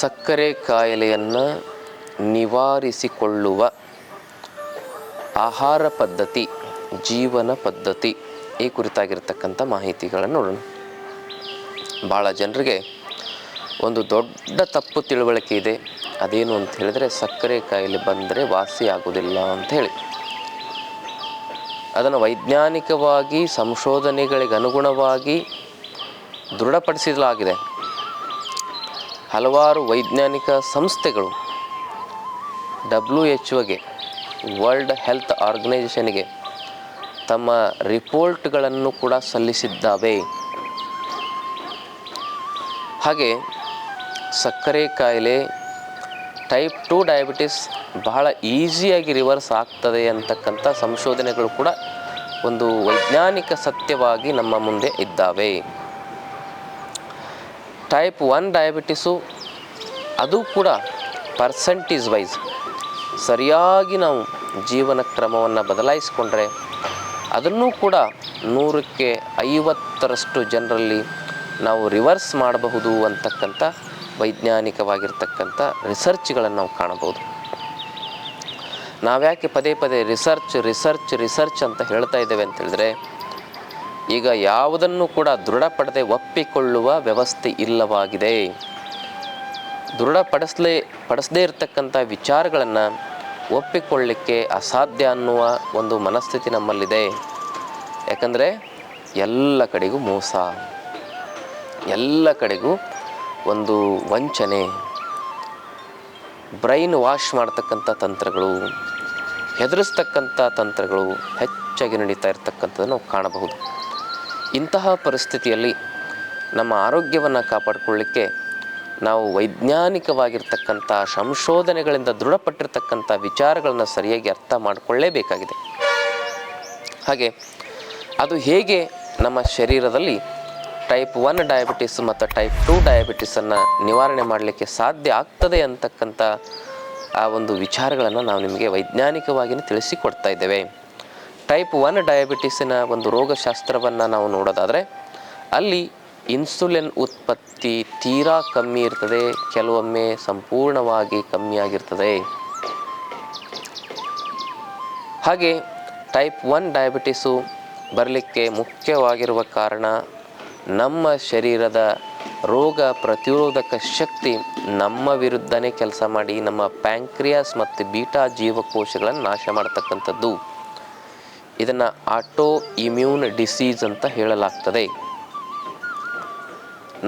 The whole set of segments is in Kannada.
ಸಕ್ಕರೆ ಕಾಯಿಲೆಯನ್ನು ನಿವಾರಿಸಿಕೊಳ್ಳುವ ಆಹಾರ ಪದ್ಧತಿ, ಜೀವನ ಪದ್ಧತಿ ಈ ಕುರಿತಾಗಿರ್ತಕ್ಕಂಥ ಮಾಹಿತಿಗಳನ್ನು ನೋಡೋಣ. ಭಾಳ ಜನರಿಗೆ ಒಂದು ದೊಡ್ಡ ತಪ್ಪು ತಿಳುವಳಿಕೆ ಇದೆ. ಅದೇನು ಅಂತ ಹೇಳಿದರೆ ಸಕ್ಕರೆ ಕಾಯಿಲೆ ಬಂದರೆ ವಾಸಿ ಆಗೋದಿಲ್ಲ ಅಂತ ಹೇಳಿ. ಅದನ್ನು ವೈಜ್ಞಾನಿಕವಾಗಿ ಸಂಶೋಧನೆಗಳಿಗೆ ಅನುಗುಣವಾಗಿ ದೃಢಪಡಿಸಲಾಗಿದೆ ಹಲವಾರು ವೈಜ್ಞಾನಿಕ ಸಂಸ್ಥೆಗಳು ಡಬ್ಲ್ಯೂ ಎಚ್ ಒಗೆ ವರ್ಲ್ಡ್ ಹೆಲ್ತ್ ಆರ್ಗನೈಜೇಷನ್ಗೆ ತಮ್ಮ ರಿಪೋರ್ಟ್ಗಳನ್ನು ಕೂಡ ಸಲ್ಲಿಸಿದ್ದಾವೆ. ಹಾಗೆ ಸಕ್ಕರೆ ಕಾಯಿಲೆ ಟೈಪ್ ಟು ಡಯಾಬಿಟಿಸ್ ಬಹಳ ಈಸಿಯಾಗಿ ರಿವರ್ಸ್ ಆಗ್ತದೆ ಅಂತಕ್ಕಂಥ ಸಂಶೋಧನೆಗಳು ಕೂಡ ಒಂದು ವೈಜ್ಞಾನಿಕ ಸತ್ಯವಾಗಿ ನಮ್ಮ ಮುಂದೆ ಇದ್ದಾವೆ. ಟೈಪ್ ಒನ್ ಡಯಾಬಿಟಿಸು ಅದು ಕೂಡ ಪರ್ಸೆಂಟೇಜ್ ವೈಸ್ ಸರಿಯಾಗಿ ನಾವು ಜೀವನ ಕ್ರಮವನ್ನು ಬದಲಾಯಿಸಿಕೊಂಡ್ರೆ ಅದನ್ನು ಕೂಡ ನೂರಕ್ಕೆ ಐವತ್ತರಷ್ಟು ಜನರಲ್ಲಿ ನಾವು ರಿವರ್ಸ್ ಮಾಡಬಹುದು ಅಂತಕ್ಕಂಥ ವೈಜ್ಞಾನಿಕವಾಗಿರ್ತಕ್ಕಂಥ ರಿಸರ್ಚ್ಗಳನ್ನು ನಾವು ಕಾಣಬಹುದು. ನಾವ್ಯಾಕೆ ಪದೇ ಪದೇ ರಿಸರ್ಚ್ ರಿಸರ್ಚ್ ರಿಸರ್ಚ್ ಅಂತ ಹೇಳ್ತಾ ಇದ್ದೇವೆ ಅಂತ ಹೇಳಿದ್ರೆ ಈಗ ಯಾವುದನ್ನು ಕೂಡ ದೃಢಪಡದೆ ಒಪ್ಪಿಕೊಳ್ಳುವ ವ್ಯವಸ್ಥೆ ಇಲ್ಲವಾಗಿದೆ. ದೃಢಪಡಿಸಲೇ, ಪಡಿಸದೇ ಇರತಕ್ಕಂಥ ವಿಚಾರಗಳನ್ನು ಒಪ್ಪಿಕೊಳ್ಳಲಿಕ್ಕೆ ಅಸಾಧ್ಯ ಅನ್ನುವ ಒಂದು ಮನಸ್ಥಿತಿ ನಮ್ಮಲ್ಲಿದೆ. ಯಾಕಂದರೆ ಎಲ್ಲ ಕಡೆಗೂ ಮೋಸ, ಎಲ್ಲ ಕಡೆಗೂ ಒಂದು ವಂಚನೆ, ಬ್ರೈನ್ ವಾಶ್ ಮಾಡ್ತಕ್ಕಂಥ ತಂತ್ರಗಳು, ಹೆದರಿಸ್ತಕ್ಕಂಥ ತಂತ್ರಗಳು ಹೆಚ್ಚಾಗಿ ನಡೀತಾ ಇರ್ತಕ್ಕಂಥದ್ದು ನಾವು ಕಾಣಬಹುದು. ಇಂತಹ ಪರಿಸ್ಥಿತಿಯಲ್ಲಿ ನಮ್ಮ ಆರೋಗ್ಯವನ್ನು ಕಾಪಾಡಿಕೊಳ್ಳಿಕ್ಕೆ ನಾವು ವೈಜ್ಞಾನಿಕವಾಗಿರ್ತಕ್ಕಂಥ ಸಂಶೋಧನೆಗಳಿಂದ ದೃಢಪಟ್ಟಿರ್ತಕ್ಕಂಥ ವಿಚಾರಗಳನ್ನು ಸರಿಯಾಗಿ ಅರ್ಥ ಮಾಡಿಕೊಳ್ಳೇಬೇಕಾಗಿದೆ. ಹಾಗೆ ಅದು ಹೇಗೆ ನಮ್ಮ ಶರೀರದಲ್ಲಿ ಟೈಪ್ ಒನ್ ಡಯಾಬಿಟಿಸ್ ಮತ್ತು ಟೈಪ್ ಟು ಡಯಾಬಿಟಿಸನ್ನು ನಿವಾರಣೆ ಮಾಡಲಿಕ್ಕೆ ಸಾಧ್ಯ ಆಗ್ತದೆ ಅಂತಕ್ಕಂಥ ಆ ಒಂದು ವಿಚಾರಗಳನ್ನು ನಾವು ನಿಮಗೆ ವೈಜ್ಞಾನಿಕವಾಗಿಯೇ ತಿಳಿಸಿಕೊಡ್ತಾ ಇದ್ದೇವೆ. ಟೈಪ್ ಒನ್ ಡಯಾಬಿಟಿಸಿನ ಒಂದು ರೋಗಶಾಸ್ತ್ರವನ್ನು ನಾವು ನೋಡೋದಾದರೆ, ಅಲ್ಲಿ ಇನ್ಸುಲಿನ್ ಉತ್ಪತ್ತಿ ತೀರಾ ಕಮ್ಮಿ ಇರ್ತದೆ, ಕೆಲವೊಮ್ಮೆ ಸಂಪೂರ್ಣವಾಗಿ ಕಮ್ಮಿಯಾಗಿರ್ತದೆ ಹಾಗೆ ಟೈಪ್ ಒನ್ ಡಯಾಬಿಟಿಸು ಬರಲಿಕ್ಕೆ ಮುಖ್ಯವಾಗಿರುವ ಕಾರಣ ನಮ್ಮ ಶರೀರದ ರೋಗ ಪ್ರತಿರೋಧಕ ಶಕ್ತಿ ನಮ್ಮ ವಿರುದ್ಧನೇ ಕೆಲಸ ಮಾಡಿ ನಮ್ಮ ಪ್ಯಾಂಕ್ರಿಯಾಸ್ ಮತ್ತು ಬೀಟಾ ಜೀವಕೋಶಗಳನ್ನು ನಾಶ ಮಾಡ್ತಕ್ಕಂಥದ್ದು. ಇದನ್ನು ಆಟೋ ಇಮ್ಯೂನ್ ಡಿಸೀಸ್ ಅಂತ ಹೇಳಲಾಗ್ತದೆ.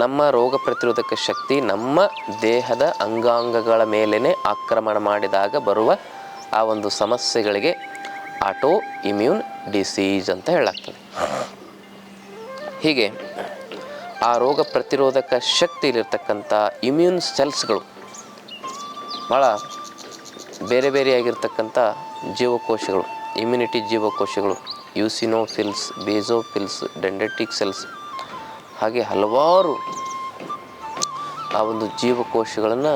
ನಮ್ಮ ರೋಗ ಪ್ರತಿರೋಧಕ ಶಕ್ತಿ ನಮ್ಮ ದೇಹದ ಅಂಗಾಂಗಗಳ ಮೇಲೇ ಆಕ್ರಮಣ ಮಾಡಿದಾಗ ಬರುವ ಆ ಒಂದು ಸಮಸ್ಯೆಗಳಿಗೆ ಆಟೋ ಇಮ್ಯೂನ್ ಡಿಸೀಸ್ ಅಂತ ಹೇಳಲಾಗ್ತದೆ. ಹೀಗೆ ಆ ರೋಗ ಪ್ರತಿರೋಧಕ ಶಕ್ತಿಯಲ್ಲಿರ್ತಕ್ಕಂಥ ಇಮ್ಯೂನ್ ಸೆಲ್ಸ್ಗಳು ಭಾಳ ಬೇರೆ ಬೇರೆಯಾಗಿರ್ತಕ್ಕಂಥ ಜೀವಕೋಶಗಳು ಇಮ್ಯುನಿಟಿ ಜೀವಕೋಶಗಳು ಯೂಸಿನೋಫಿಲ್ಸ್ ಬೇಸೋಫಿಲ್ಸ್ ಡೆಂಡೆಟಿಕ್ ಸೆಲ್ಸ್ ಹಾಗೆ ಹಲವಾರು ಆ ಒಂದು ಜೀವಕೋಶಗಳನ್ನು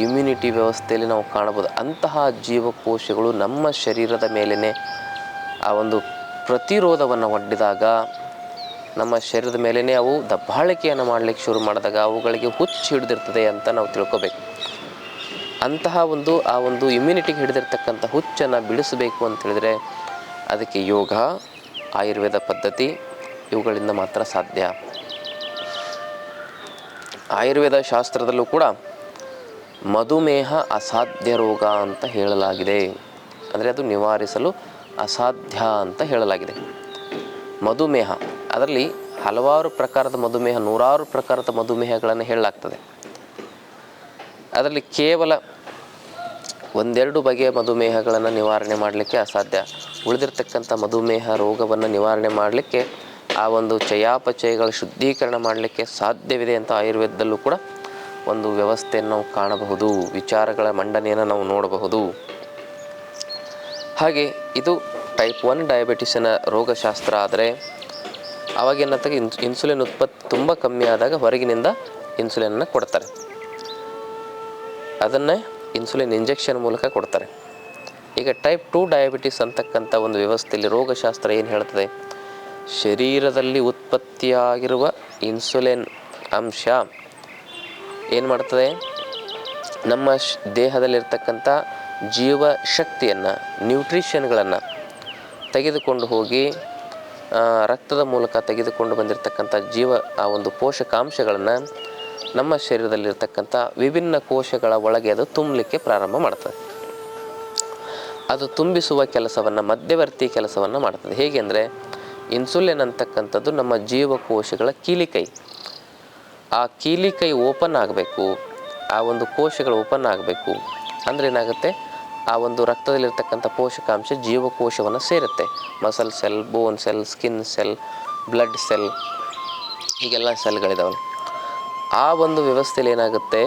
ಇಮ್ಯುನಿಟಿ ವ್ಯವಸ್ಥೆಯಲ್ಲಿ ನಾವು ಕಾಣಬಹುದು. ಅಂತಹ ಜೀವಕೋಶಗಳು ನಮ್ಮ ಶರೀರದ ಮೇಲೇ ಆ ಒಂದು ಪ್ರತಿರೋಧವನ್ನು ಒಡ್ಡಿದಾಗ, ನಮ್ಮ ಶರೀರದ ಮೇಲೇ ಅವು ದಬ್ಬಾಳಿಕೆಯನ್ನು ಮಾಡಲಿಕ್ಕೆ ಶುರು ಮಾಡಿದಾಗ ಅವುಗಳಿಗೆ ಹುಚ್ಚು ಹಿಡಿದಿರ್ತದೆ ಅಂತ ನಾವು ತಿಳ್ಕೊಬೇಕು. ಅಂತಹ ಒಂದು, ಆ ಒಂದು ಇಮ್ಯುನಿಟಿಗೆ ಹಿಡಿದಿರ್ತಕ್ಕಂಥ ಹುಚ್ಚನ್ನು ಬಿಡಿಸಬೇಕು ಅಂತ ಹೇಳಿದರೆ ಅದಕ್ಕೆ ಯೋಗ, ಆಯುರ್ವೇದ ಪದ್ಧತಿ ಇವುಗಳಿಂದ ಮಾತ್ರ ಸಾಧ್ಯ. ಆಯುರ್ವೇದ ಶಾಸ್ತ್ರದಲ್ಲೂ ಕೂಡ ಮಧುಮೇಹ ಅಸಾಧ್ಯ ರೋಗ ಅಂತ ಹೇಳಲಾಗಿದೆ. ಅಂದರೆ ಅದು ನಿವಾರಿಸಲು ಅಸಾಧ್ಯ ಅಂತ ಹೇಳಲಾಗಿದೆ. ಮಧುಮೇಹ, ಅದರಲ್ಲಿ ಹಲವಾರು ಪ್ರಕಾರದ ಮಧುಮೇಹ, ನೂರಾರು ಪ್ರಕಾರದ ಮಧುಮೇಹಗಳನ್ನು ಹೇಳಲಾಗ್ತದೆ. ಅದರಲ್ಲಿ ಕೇವಲ ಒಂದೆರಡು ಬಗೆಯ ಮಧುಮೇಹಗಳನ್ನು ನಿವಾರಣೆ ಮಾಡಲಿಕ್ಕೆ ಅಸಾಧ್ಯ. ಉಳಿದಿರ್ತಕ್ಕಂಥ ಮಧುಮೇಹ ರೋಗವನ್ನು ನಿವಾರಣೆ ಮಾಡಲಿಕ್ಕೆ ಆ ಒಂದು ಚಯಾಪಚಯಗಳ ಶುದ್ಧೀಕರಣ ಮಾಡಲಿಕ್ಕೆ ಸಾಧ್ಯವಿದೆ ಅಂತ ಆಯುರ್ವೇದದಲ್ಲೂ ಕೂಡ ಒಂದು ವ್ಯವಸ್ಥೆಯನ್ನು ನಾವು ಕಾಣಬಹುದು, ವಿಚಾರಗಳ ಮಂಡನೆಯನ್ನು ನಾವು ನೋಡಬಹುದು. ಹಾಗೆ ಇದು ಟೈಪ್ ಒನ್ ಡಯಾಬಿಟಿಸಿನ ರೋಗಶಾಸ್ತ್ರ ಆದರೆ ಅವಾಗ ಏನಾಗ್ತದೆ ಇನ್ಸ್ ಇನ್ಸುಲಿನ್ ಉತ್ಪತ್ತಿ ತುಂಬ ಕಮ್ಮಿ ಆದಾಗ ಹೊರಗಿನಿಂದ ಇನ್ಸುಲಿನನ್ನು ಕೊಡ್ತಾರೆ. ಅದನ್ನೇ ಇನ್ಸುಲಿನ್ ಇಂಜೆಕ್ಷನ್ ಮೂಲಕ ಕೊಡ್ತಾರೆ. ಈಗ ಟೈಪ್ ಟು ಡಯಾಬಿಟಿಸ್ ಅಂತಕ್ಕಂಥ ಒಂದು ವ್ಯವಸ್ಥೆಯಲ್ಲಿ ರೋಗಶಾಸ್ತ್ರ ಏನು ಹೇಳ್ತದೆ? ಶರೀರದಲ್ಲಿ ಉತ್ಪತ್ತಿಯಾಗಿರುವ ಇನ್ಸುಲಿನ್ ಅಂಶ ಏನು ಮಾಡ್ತದೆ? ನಮ್ಮ ಶ್, ದೇಹದಲ್ಲಿರ್ತಕ್ಕಂಥ ಜೀವ ಶಕ್ತಿಯನ್ನು ನ್ಯೂಟ್ರಿಷನ್ಗಳನ್ನು ತೆಗೆದುಕೊಂಡು ಹೋಗಿ ರಕ್ತದ ಮೂಲಕ ತೆಗೆದುಕೊಂಡು ಬಂದಿರತಕ್ಕಂಥ ಜೀವ, ಆ ಒಂದು ಪೋಷಕಾಂಶಗಳನ್ನು ನಮ್ಮ ಶರೀರದಲ್ಲಿರ್ತಕ್ಕಂಥ ವಿಭಿನ್ನ ಕೋಶಗಳ ಒಳಗೆ ಅದು ತುಂಬಲಿಕ್ಕೆ ಪ್ರಾರಂಭ ಮಾಡ್ತದೆ. ಅದು ತುಂಬಿಸುವ ಕೆಲಸವನ್ನು, ಮಧ್ಯವರ್ತಿ ಕೆಲಸವನ್ನು ಮಾಡ್ತದೆ. ಹೇಗೆ ಅಂದರೆ ಇನ್ಸುಲಿನ್ ಅಂತಕ್ಕಂಥದ್ದು ನಮ್ಮ ಜೀವಕೋಶಗಳ ಕೀಲಿಕೈ. ಆ ಕೀಲಿಕೈ ಓಪನ್ ಆಗಬೇಕು, ಆ ಒಂದು ಕೋಶಗಳು ಓಪನ್ ಆಗಬೇಕು. ಅಂದರೆ ಏನಾಗುತ್ತೆ? ಆ ಒಂದು ರಕ್ತದಲ್ಲಿರ್ತಕ್ಕಂಥ ಪೋಷಕಾಂಶ ಜೀವಕೋಶವನ್ನು ಸೇರುತ್ತೆ. Muscle cell bone cell skin cell blood cell ಹೀಗೆಲ್ಲ ಸೆಲ್ಗಳಿದಾವಲ್ಲ ಆ ಒಂದು ವ್ಯವಸ್ಥೆಯಲ್ಲಿ ಏನಾಗುತ್ತೆ?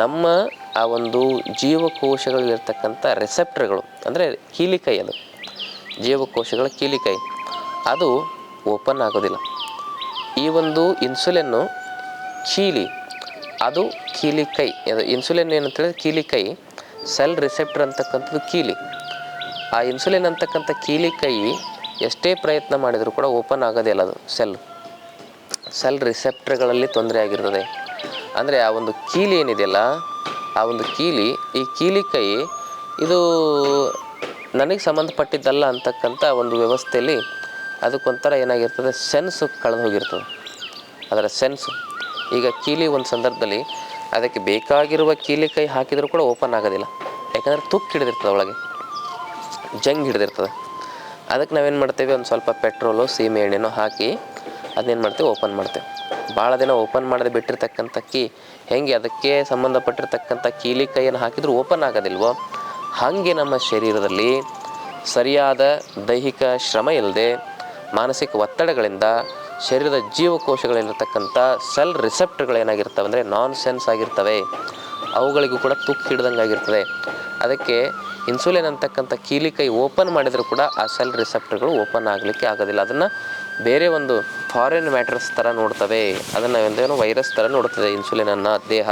ನಮ್ಮ ಆ ಒಂದು ಜೀವಕೋಶಗಳಲ್ಲಿರ್ತಕ್ಕಂಥ ರೆಸೆಪ್ಟರ್ಗಳು, ಅಂದರೆ ಕೀಲಿಕೈ ಅದು. ಜೀವಕೋಶಗಳ ಕೀಲಿಕೈ. ಅದು ಓಪನ್ ಆಗೋದಿಲ್ಲ. ಈ ಒಂದು ಇನ್ಸುಲಿನ್ನು ಕೀಲಿ, ಅದು ಕೀಲಿಕೈ. ಅದು ಇನ್ಸುಲಿನ್ ಏನಂತ ಹೇಳಿದ್ರೆ ಕೀಲಿಕೈ, ಸೆಲ್ ರಿಸೆಪ್ಟರ್ ಅಂತಕ್ಕಂಥದ್ದು ಕೀಲಿ. ಆ ಇನ್ಸುಲಿನ್ ಅಂತಕ್ಕಂಥ ಕೀಲಿಕೈ ಎಷ್ಟೇ ಪ್ರಯತ್ನ ಮಾಡಿದರೂ ಕೂಡ ಓಪನ್ ಆಗೋದಿಲ್ಲ ಅದು, ಸೆಲ್. ಸೆಲ್ ರಿಸೆಪ್ಟರ್ಗಳಲ್ಲಿ ತೊಂದರೆ ಆಗಿರ್ತದೆ. ಅಂದರೆ ಆ ಒಂದು ಕೀಲಿ ಏನಿದೆಯಲ್ಲ, ಆ ಒಂದು ಕೀಲಿ, ಈ ಕೀಲಿ ಕೈ ಇದು ನನಗೆ ಸಂಬಂಧಪಟ್ಟಿದ್ದಲ್ಲ ಅಂತಕ್ಕಂಥ ಒಂದು ವ್ಯವಸ್ಥೆಯಲ್ಲಿ ಅದಕ್ಕೊಂಥರ ಏನಾಗಿರ್ತದೆ ಸೆನ್ಸು ಕಳೆದು ಹೋಗಿರ್ತದೆ. ಅದರ ಸೆನ್ಸು ಈಗ ಕೀಲಿ ಒಂದು ಸಂದರ್ಭದಲ್ಲಿ ಅದಕ್ಕೆ ಬೇಕಾಗಿರುವ ಕೀಲಿ ಕೈ ಹಾಕಿದರೂ ಕೂಡ ಓಪನ್ ಆಗೋದಿಲ್ಲ. ಯಾಕಂದರೆ ತುಕ್ಕು ಹಿಡಿದಿರ್ತದೆ ಒಳಗೆ. ಜಂಗ್ ಹಿಡಿದಿರ್ತದೆ. ಅದಕ್ಕೆ ನಾವೇನು ಮಾಡ್ತೇವೆ, ಒಂದು ಸ್ವಲ್ಪ ಪೆಟ್ರೋಲು ಸೀಮೆ ಎಣ್ಣೆನೋ ಹಾಕಿ ಅದನ್ನೇನು ಮಾಡ್ತೇವೆ ಓಪನ್ ಮಾಡ್ತೇವೆ ಭಾಳ ದಿನ ಓಪನ್ ಮಾಡದೆ ಬಿಟ್ಟಿರ್ತಕ್ಕಂಥ ಕೀ, ಹೆಂಗೆ ಅದಕ್ಕೆ ಸಂಬಂಧಪಟ್ಟಿರ್ತಕ್ಕಂಥ ಕೀಲಿ ಕೈಯನ್ನು ಹಾಕಿದರೂ ಓಪನ್ ಆಗೋದಿಲ್ವೋ? ಹಾಗೆ ನಮ್ಮ ಶರೀರದಲ್ಲಿ ಸರಿಯಾದ ದೈಹಿಕ ಶ್ರಮ ಇಲ್ಲದೆ ಮಾನಸಿಕ ಒತ್ತಡಗಳಿಂದ ಶರೀರದ ಜೀವಕೋಶಗಳಲ್ಲಿರ್ತಕ್ಕಂಥ ಸೆಲ್ ರಿಸೆಪ್ಟ್ಗಳೇನಾಗಿರ್ತವೆ ಅಂದರೆ ನಾನ್ ಸೆನ್ಸ್ ಆಗಿರ್ತವೆ. ಅವುಗಳಿಗೂ ಕೂಡ ತುಕ್ಕು ಹಿಡ್ದಂಗೆ ಆಗಿರ್ತದೆ ಅದಕ್ಕೆ ಇನ್ಸುಲಿನ್ ಅಂತಕ್ಕಂಥ ಕೀಲಿಕೈ ಓಪನ್ ಮಾಡಿದರೂ ಕೂಡ ಆ ಸೆಲ್ ರಿಸೆಪ್ಟರ್ಗಳು ಓಪನ್ ಆಗಲಿಕ್ಕೆ ಆಗೋದಿಲ್ಲ. ಅದನ್ನು ಬೇರೆ ಒಂದು ಫಾರಿನ್ ಮ್ಯಾಟರ್ಸ್ ಥರ ನೋಡ್ತವೆ. ಅದನ್ನು ಒಂದೇನೋ ವೈರಸ್ ಥರ ನೋಡ್ತದೆ ಅನ್ನ, ದೇಹ.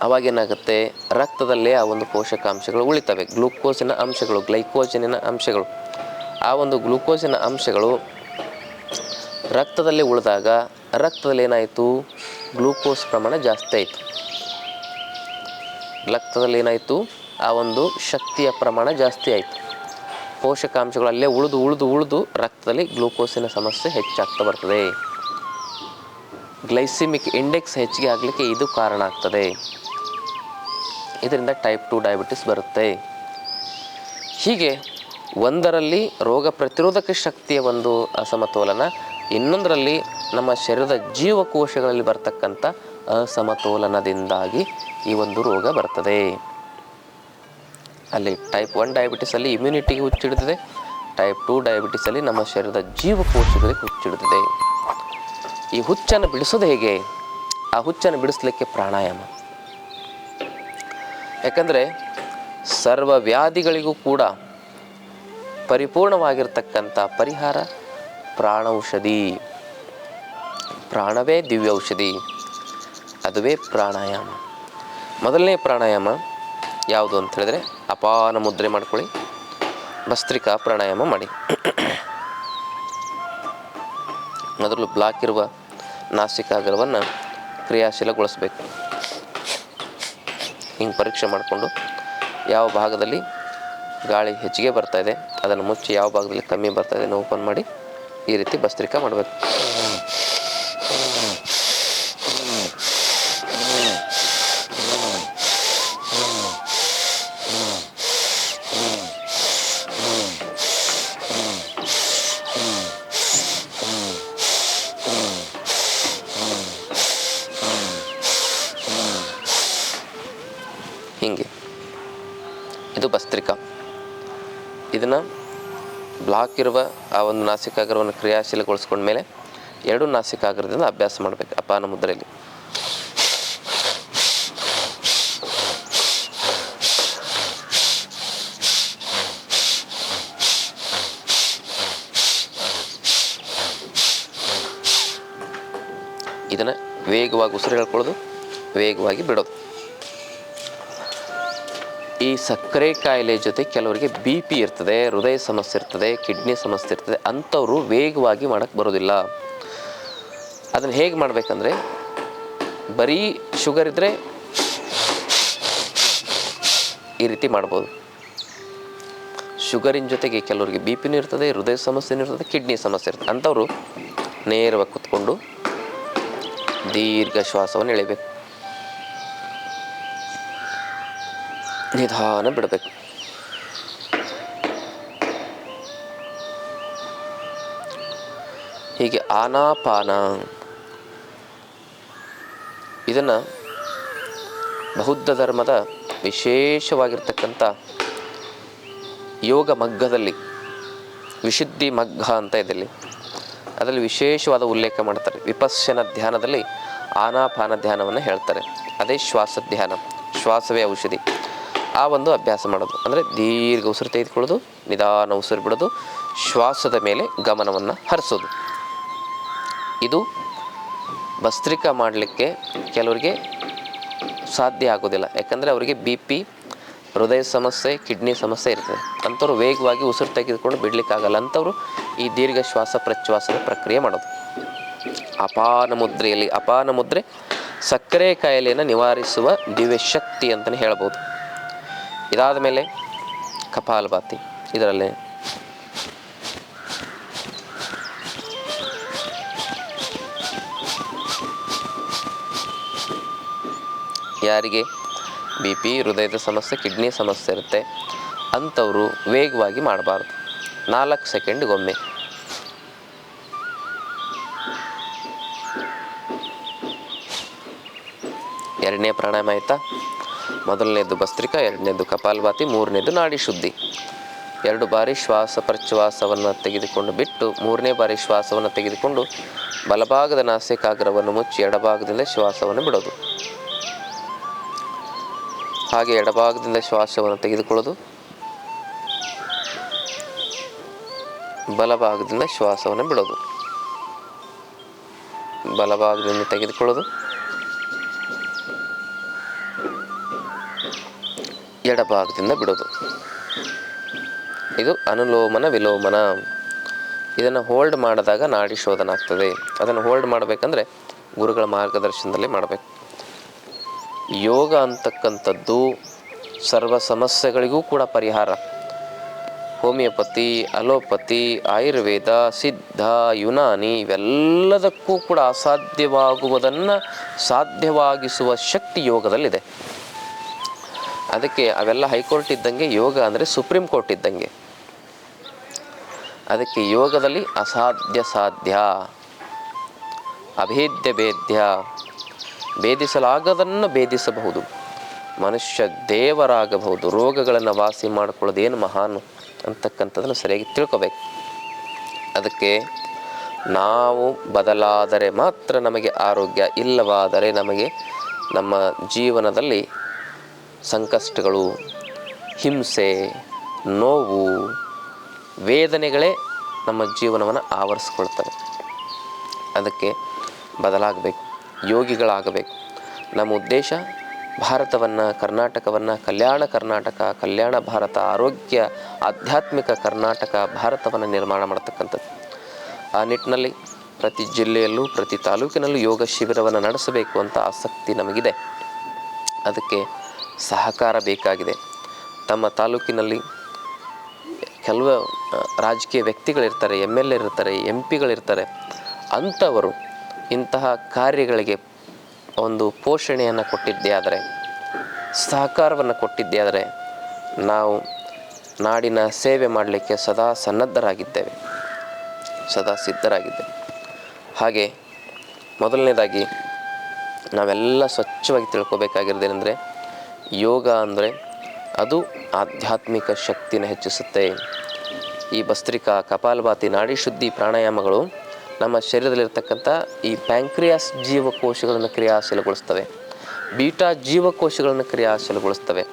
ಅವಾಗೇನಾಗುತ್ತೆ ರಕ್ತದಲ್ಲೇ ಆ ಒಂದು ಪೋಷಕಾಂಶಗಳು ಉಳಿತವೆ. ಗ್ಲೂಕೋಸಿನ ಅಂಶಗಳು ಗ್ಲೈಕೋಜಿನ ಅಂಶಗಳು. ಆ ಒಂದು ಗ್ಲೂಕೋಸಿನ ಅಂಶಗಳು ರಕ್ತದಲ್ಲಿ ಉಳಿದಾಗ ರಕ್ತದಲ್ಲಿ ಏನಾಯಿತು? ಗ್ಲೂಕೋಸ್ ಪ್ರಮಾಣ ಜಾಸ್ತಿ ಆಯಿತು. ರಕ್ತದಲ್ಲಿ ಏನಾಯಿತು? ಆ ಒಂದು ಶಕ್ತಿಯ ಪ್ರಮಾಣ ಜಾಸ್ತಿ ಆಯಿತು. ಪೋಷಕಾಂಶಗಳು ಅಲ್ಲೇ ಉಳಿದು ಉಳಿದು ಉಳಿದು ರಕ್ತದಲ್ಲಿ ಗ್ಲೂಕೋಸಿನ ಸಮಸ್ಯೆ ಹೆಚ್ಚಾಗ್ತಾ ಬರ್ತದೆ. ಗ್ಲೈಸಿಮಿಕ್ ಇಂಡೆಕ್ಸ್ ಹೆಚ್ಚಿಗೆ ಆಗಲಿಕ್ಕೆ ಇದು ಕಾರಣ ಆಗ್ತದೆ. ಇದರಿಂದ ಟೈಪ್ ಟು ಡಯಾಬಿಟಿಸ್ ಬರುತ್ತೆ. ಹೀಗೆ ಒಂದರಲ್ಲಿ ರೋಗ ಪ್ರತಿರೋಧಕ ಶಕ್ತಿಯ ಒಂದು ಅಸಮತೋಲನ, ಇನ್ನೊಂದರಲ್ಲಿ ನಮ್ಮ ಶರೀರದ ಜೀವಕೋಶಗಳಲ್ಲಿ ಬರ್ತಕ್ಕಂಥ ಅಸಮತೋಲನದಿಂದಾಗಿ ಈ ಒಂದು ರೋಗ ಬರ್ತದೆ. ಅಲ್ಲಿ ಟೈಪ್ ಒನ್ ಡಯಾಬಿಟಿಸಲ್ಲಿ ಇಮ್ಯುನಿಟಿಗೆ ಹುಚ್ಚಿಡ್ತದೆ ಟೈಪ್ ಟು ಡಯಾಬಿಟಿಸಲ್ಲಿ ನಮ್ಮ ಶರೀರದ ಜೀವಕೋಶಗಳಿಗೆ ಹುಚ್ಚಿಡ್ತದೆ ಈ ಹುಚ್ಚನ್ನು ಬಿಡಿಸೋದು ಹೇಗೆ? ಆ ಹುಚ್ಚನ್ನು ಬಿಡಿಸ್ಲಿಕ್ಕೆ ಪ್ರಾಣಾಯಾಮ. ಯಾಕಂದರೆ ಸರ್ವ ವ್ಯಾಧಿಗಳಿಗೂ ಕೂಡ ಪರಿಪೂರ್ಣವಾಗಿರ್ತಕ್ಕಂಥ ಪರಿಹಾರ ಪ್ರಾಣೌಷಧಿ. ಪ್ರಾಣವೇ ದಿವ್ಯ ಔಷಧಿ ಅದುವೇ ಪ್ರಾಣಾಯಾಮ. ಮೊದಲನೇ ಪ್ರಾಣಾಯಾಮ ಯಾವುದು ಅಂತ ಹೇಳಿದ್ರೆ ಅಪಾನ ಮುದ್ರೆ ಮಾಡ್ಕೊಳ್ಳಿ. ಭಸ್ತ್ರಿಕಾ ಪ್ರಾಣಾಯಾಮ ಮಾಡಿ. ಮೊದಲು ಬ್ಲಾಕ್ ಇರುವ ನಾಸಿಕಾಗ್ರವನ್ನು ಕ್ರಿಯಾಶೀಲಗೊಳಿಸ್ಬೇಕು. ಹಿಂಗೆ ಪರೀಕ್ಷೆ ಮಾಡಿಕೊಂಡು ಯಾವ ಭಾಗದಲ್ಲಿ ಗಾಳಿ ಹೆಚ್ಚಿಗೆ ಬರ್ತಾ ಇದೆ, ಅದನ್ನು ಮುಚ್ಚಿ ಯಾವ ಭಾಗದಲ್ಲಿ ಕಮ್ಮಿ ಬರ್ತಾ ಇದೆ ಓಪನ್ ಮಾಡಿ ಈ ರೀತಿ ಭಸ್ತ್ರಿಕಾ ಮಾಡಬೇಕು. ಹಾಕಿರುವ ಆ ಒಂದು ನಾಸಿಕಾಗ್ರವನ್ನು ಕ್ರಿಯಾಶೀಲಗೊಳಿಸ್ಕೊಂಡ ಮೇಲೆ ಎರಡು ನಾಸಿಕಾಗ್ರದಿಂದ ಅಭ್ಯಾಸ ಮಾಡಬೇಕು. ಅಪಾನ ಮುದ್ರೆಯಲ್ಲಿ ಇದನ್ನು ವೇಗವಾಗಿ ಉಸಿರು ಹೇಳ್ಕೊಳ್ಳೋದು, ವೇಗವಾಗಿ ಬಿಡೋದು. ಈ ಸಕ್ಕರೆ ಕಾಯಿಲೆ ಜೊತೆ ಕೆಲವರಿಗೆ ಬಿ ಪಿ ಇರ್ತದೆ, ಹೃದಯ ಸಮಸ್ಯೆ ಇರ್ತದೆ, ಕಿಡ್ನಿ ಸಮಸ್ಯೆ ಇರ್ತದೆ ಅಂಥವರು ವೇಗವಾಗಿ ಮಾಡೋಕ್ಕೆ ಬರೋದಿಲ್ಲ. ಅದನ್ನು ಹೇಗೆ ಮಾಡಬೇಕಂದ್ರೆ ಬರೀ ಶುಗರ್ ಇದ್ದರೆ ಈ ರೀತಿ ಮಾಡ್ಬೋದು. ಶುಗರಿನ ಜೊತೆಗೆ ಕೆಲವರಿಗೆ ಬಿ ಪಿನೂ ಇರ್ತದೆ, ಹೃದಯ ಸಮಸ್ಯೆನೂ ಇರ್ತದೆ, ಕಿಡ್ನಿ ಸಮಸ್ಯೆ ಇರ್ತದೆ ಅಂಥವರು ನೇರವಾಗಿ ಕೂತ್ಕೊಂಡು ದೀರ್ಘ ಶ್ವಾಸವನ್ನು ಎಳಿಬೇಕು. ನಿಧಾನ ಬಿಡಬೇಕು. ಹೀಗೆ ಆನಾಪಾನ. ಇದನ್ನು ಬೌದ್ಧ ಧರ್ಮದ ವಿಶೇಷವಾಗಿರ್ತಕ್ಕಂಥ ಯೋಗ ಮಗ್ಗದಲ್ಲಿ, ವಿಶುದ್ಧಿ ಮಗ್ಗ ಅಂತ ಇದರಲ್ಲಿ ಅದರಲ್ಲಿ ವಿಶೇಷವಾದ ಉಲ್ಲೇಖ ಮಾಡ್ತಾರೆ. ವಿಪಸ್ಸನ ಧ್ಯಾನದಲ್ಲಿ ಆನಾಪಾನ ಧ್ಯಾನವನ್ನು ಹೇಳ್ತಾರೆ. ಅದೇ ಶ್ವಾಸ ಧ್ಯಾನ ಶ್ವಾಸವೇ ಔಷಧಿ. ಆ ಒಂದು ಅಭ್ಯಾಸ ಮಾಡೋದು. ಅಂದರೆ ದೀರ್ಘ ಉಸಿರು ತೆಗೆದುಕೊಳ್ಳೋದು, ನಿಧಾನ ಉಸಿರು ಬಿಡೋದು, ಶ್ವಾಸದ ಮೇಲೆ ಗಮನವನ್ನು ಹರಿಸೋದು. ಇದು ಭಸ್ತ್ರಿಕ ಮಾಡಲಿಕ್ಕೆ ಕೆಲವರಿಗೆ ಸಾಧ್ಯ ಆಗೋದಿಲ್ಲ. ಯಾಕಂದರೆ ಅವರಿಗೆ ಬಿ ಪಿ, ಹೃದಯ ಸಮಸ್ಯೆ, ಕಿಡ್ನಿ ಸಮಸ್ಯೆ ಇರ್ತದೆ. ಅಂಥವ್ರು ವೇಗವಾಗಿ ಉಸಿರು ತೆಗೆದುಕೊಂಡು ಬಿಡಲಿಕ್ಕಾಗಲ್ಲ ಅಂಥವ್ರು ಈ ದೀರ್ಘ ಶ್ವಾಸ ಪ್ರಶ್ವಾಸದ ಪ್ರಕ್ರಿಯೆ ಮಾಡೋದು. ಅಪಾನ ಮುದ್ರೆಯಲ್ಲಿ, ಅಪಾನ ಮುದ್ರೆ ಸಕ್ಕರೆ ಕಾಯಿಲೆಯನ್ನು ನಿವಾರಿಸುವ ದಿವ್ಯ ಶಕ್ತಿ ಅಂತಲೇ ಹೇಳ್ಬೋದು. ಇದಾದ ಮೇಲೆ ಕಪಾಲಭಾತಿ ಇದರಲ್ಲಿ. ಯಾರಿಗೆ? ಬಿ ಪಿ, ಹೃದಯದ ಸಮಸ್ಯೆ, ಕಿಡ್ನಿ ಸಮಸ್ಯೆ ಇರುತ್ತೆ. ಅಂಥವರು ವೇಗವಾಗಿ ಮಾಡಬಾರ್ದು. ನಾಲ್ಕು ಸೆಕೆಂಡ್ಗೊಮ್ಮೆ ಎರಡನೇ ಪ್ರಾಣಾಯಾಮ ಆಯಿತಾ? ಮೊದಲನೇದು ಭಸ್ತ್ರಿಕಾ, ಎರಡನೇದು ಕಪಾಲಭಾತಿ, ಮೂರನೇದು ನಾಡಿ ಶುದ್ಧಿ. ಎರಡು ಬಾರಿ ಶ್ವಾಸ ಪ್ರಶ್ವಾಸವನ್ನು ತೆಗೆದುಕೊಂಡು ಬಿಟ್ಟು, ಮೂರನೇ ಬಾರಿ ಶ್ವಾಸವನ್ನು ತೆಗೆದುಕೊಂಡು ಬಲಭಾಗದ ನಾಸಿಕಾಗ್ರವನ್ನು ಮುಚ್ಚಿ ಎಡಭಾಗದಿಂದ ಶ್ವಾಸವನ್ನು ಬಿಡೋದು. ಹಾಗೆ ಎಡಭಾಗದಿಂದ ಶ್ವಾಸವನ್ನು ತೆಗೆದುಕೊಳ್ಳೋದು. ಬಲಭಾಗದಿಂದ ಶ್ವಾಸವನ್ನು ಬಿಡೋದು. ಬಲಭಾಗದಿಂದ ತೆಗೆದುಕೊಳ್ಳೋದು. ಎಡಭಾಗದಿಂದ ಬಿಡೋದು. ಇದು ಅನುಲೋಮನ ವಿಲೋಮನ. ಇದನ್ನು ಹೋಲ್ಡ್ ಮಾಡಿದಾಗ ನಾಡಿ ಶೋಧನ ಆಗ್ತದೆ. ಅದನ್ನು ಹೋಲ್ಡ್ ಮಾಡಬೇಕಂದ್ರೆ ಗುರುಗಳ ಮಾರ್ಗದರ್ಶನದಲ್ಲಿ ಮಾಡಬೇಕು. ಯೋಗ ಅಂತಕ್ಕಂಥದ್ದು ಸರ್ವ ಸಮಸ್ಯೆಗಳಿಗೂ ಕೂಡ ಪರಿಹಾರ. ಹೋಮಿಯೋಪತಿ, ಅಲೋಪತಿ, ಆಯುರ್ವೇದ, ಸಿದ್ಧ, ಯುನಾನಿ ಇವೆಲ್ಲದಕ್ಕೂ ಕೂಡ ಅಸಾಧ್ಯವಾಗುವುದನ್ನು ಸಾಧ್ಯವಾಗಿಸುವ ಶಕ್ತಿ ಯೋಗದಲ್ಲಿದೆ. ಅದಕ್ಕೆ ಅವೆಲ್ಲ ಹೈಕೋರ್ಟ್ ಇದ್ದಂಗೆ ಯೋಗ ಅಂದರೆ ಸುಪ್ರೀಂ ಕೋರ್ಟ್ ಇದ್ದಂಗೆ. ಅದಕ್ಕೆ ಯೋಗದಲ್ಲಿ ಅಸಾಧ್ಯ ಸಾಧ್ಯ. ಅಭೇದ್ಯ ಭೇದ್ಯ. ಭೇದಿಸಲಾಗದನ್ನು ಭೇದಿಸಬಹುದು. ಮನುಷ್ಯ ದೇವರಾಗಬಹುದು. ರೋಗಗಳನ್ನು ವಾಸಿ ಮಾಡಿಕೊಳ್ಳೋದು ಏನು ಮಹಾನು ಅಂತಕ್ಕಂಥದ್ದನ್ನು ಸರಿಯಾಗಿ ತಿಳ್ಕೋಬೇಕು. ಅದಕ್ಕೆ ನಾವು ಬದಲಾದರೆ ಮಾತ್ರ ನಮಗೆ ಆರೋಗ್ಯ ಇಲ್ಲವಾದರೆ ನಮಗೆ ನಮ್ಮ ಜೀವನದಲ್ಲಿ ಸಂಕಷ್ಟಗಳು, ಹಿಂಸೆ, ನೋವು, ವೇದನೆಗಳೇ ನಮ್ಮ ಜೀವನವನ್ನು ಆವರಿಸ್ಕೊಳ್ತವೆ. ಅದಕ್ಕೆ ಬದಲಾಗಬೇಕು, ಯೋಗಿಗಳಾಗಬೇಕು. ನಮ್ಮ ಉದ್ದೇಶ ಭಾರತವನ್ನು, ಕರ್ನಾಟಕವನ್ನು, ಕಲ್ಯಾಣ ಕರ್ನಾಟಕ, ಕಲ್ಯಾಣ ಭಾರತ, ಆರೋಗ್ಯ, ಆಧ್ಯಾತ್ಮಿಕ ಕರ್ನಾಟಕ ಭಾರತವನ್ನು ನಿರ್ಮಾಣ ಮಾಡತಕ್ಕಂಥದ್ದು. ಆ ನಿಟ್ಟಿನಲ್ಲಿ ಪ್ರತಿ ಜಿಲ್ಲೆಯಲ್ಲೂ, ಪ್ರತಿ ತಾಲೂಕಿನಲ್ಲೂ ಯೋಗ ಶಿಬಿರವನ್ನು ನಡೆಸಬೇಕು ಅಂತ ಆಸಕ್ತಿ ನಮಗಿದೆ. ಅದಕ್ಕೆ ಸಹಕಾರ ಬೇಕಾಗಿದೆ. ತಮ್ಮ ತಾಲೂಕಿನಲ್ಲಿ ಕೆಲವು ರಾಜಕೀಯ ವ್ಯಕ್ತಿಗಳಿರ್ತಾರೆ ಎಂ ಎಲ್ ಎ ಇರ್ತಾರೆ, ಎಂ ಪಿಗಳಿರ್ತಾರೆ. ಅಂಥವರು ಇಂತಹ ಕಾರ್ಯಗಳಿಗೆ ಒಂದು ಪೋಷಣೆಯನ್ನು ಕೊಟ್ಟಿದ್ದೇ ಆದರೆ, ಸಹಕಾರವನ್ನು ಕೊಟ್ಟಿದ್ದೇ ಆದರೆ ನಾವು ನಾಡಿನ ಸೇವೆ ಮಾಡಲಿಕ್ಕೆ ಸದಾ ಸನ್ನದ್ಧರಾಗಿದ್ದೇವೆ. ಸದಾ ಸಿದ್ಧರಾಗಿದ್ದೇವೆ. ಹಾಗೆ ಮೊದಲನೇದಾಗಿ ನಾವೆಲ್ಲ ಸ್ವಚ್ಛವಾಗಿ ತಿಳ್ಕೊಬೇಕಾಗಿರೋದೇನೆಂದರೆ ಯೋಗ ಅಂದರೆ ಅದು ಆಧ್ಯಾತ್ಮಿಕ ಶಕ್ತಿನ ಹೆಚ್ಚಿಸುತ್ತೆ. ಈ ಭಸ್ತ್ರಿಕಾ, ಕಪಾಲಭಾತಿ, ನಾಡಿ ಶುದ್ಧಿ ಪ್ರಾಣಾಯಾಮಗಳು ನಮ್ಮ ಶರೀರದಲ್ಲಿರ್ತಕ್ಕಂಥ ಈ ಪ್ಯಾಂಕ್ರಿಯಾಸ್ ಜೀವಕೋಶಗಳನ್ನು ಕ್ರಿಯಾಶೀಲಗೊಳಿಸ್ತವೆ. ಬೀಟಾ ಜೀವಕೋಶಗಳನ್ನು ಕ್ರಿಯಾಶೀಲಗೊಳಿಸ್ತವೆ.